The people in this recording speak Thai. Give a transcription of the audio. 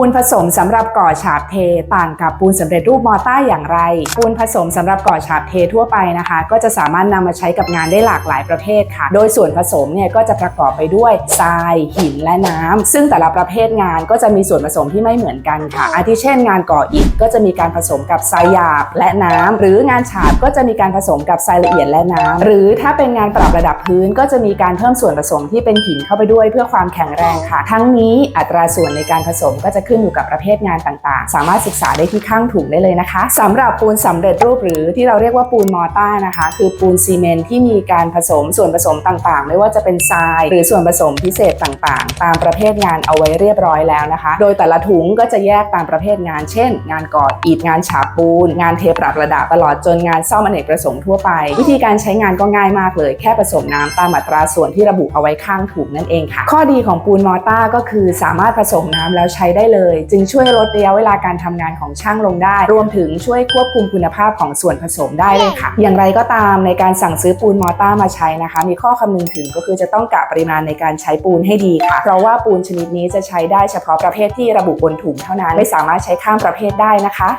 ปูนผสมสำหรับก่อฉาบเท ต่างกับปูนสำเร็จรูปมอต้าอย่างไร ปูนผสมสำหรับก่อฉาบเททั่วไปนะคะ ก็จะสามารถนำมาใช้กับงานได้หลากหลายประเภทค่ะ โดยส่วนผสมเนี่ยก็จะประกอบไปด้วยทราย หินและน้ำซึ่งแต่ละประเภทงานก็จะมีส่วนผสมที่ไม่เหมือนกันค่ะ อาทิเช่น งานก่ออิฐก็จะมีการผสมกับทรายหยาบและน้ำหรืองานฉาบก็จะมีการผสมกับทรายละเอียดและน้ำหรือถ้าเป็นงานปรับระดับพื้นก็จะมีการเพิ่มส่วนผสมที่เป็นหินเข้าไปด้วยเพื่อความแข็งแรงค่ะ ทั้งนี้อัตราส่วนในการผสมก็จะขึ้นอยู่กับประเภทงานต่างๆ สามารถศึกษาได้ที่ข้างถุงได้เลยนะคะสำหรับปูนสำเร็จรูปหรือที่เราเรียกว่าปูนมอต้านะคะ คือปูนซีเมนที่มีการผสมส่วนผสมต่างๆ ไม่ว่าจะเป็นทราย หรือส่วนผสมพิเศษต่างๆ ตามประเภทงานเอาไว้เรียบร้อยแล้วนะคะ โดยแต่ละถุงก็จะแยกตามประเภทงาน เช่น งานก่ออิฐงานฉาบปูน งานเทปรับระดับตลอดจนงานซ่อมอเนกประสงค์ทั่วไป วิธีการใช้งานก็ง่ายมากเลย แค่ผสมน้ำตามอัตราส่วนที่ระบุเอาไว้ข้างถุงนั่นเองค่ะ ข้อดีของปูนมอต้าก็คือสามารถผสมน้ำแล้วใช้ได้เลยจึงช่วยลดระยะเวลาการทำงานของช่างลงได้ รวมถึงช่วยควบคุมคุณภาพของส่วนผสมได้เลยค่ะ อย่างไรก็ตามในการสั่งซื้อปูนมอต้ามาใช้นะคะ มีข้อคำนึงถึงก็คือจะต้องกะปริมาณในการใช้ปูนให้ดีค่ะ เพราะว่าปูนชนิดนี้จะใช้ได้เฉพาะประเภทที่ระบุบนถุงเท่านั้น ไม่สามารถใช้ข้ามประเภทได้นะคะ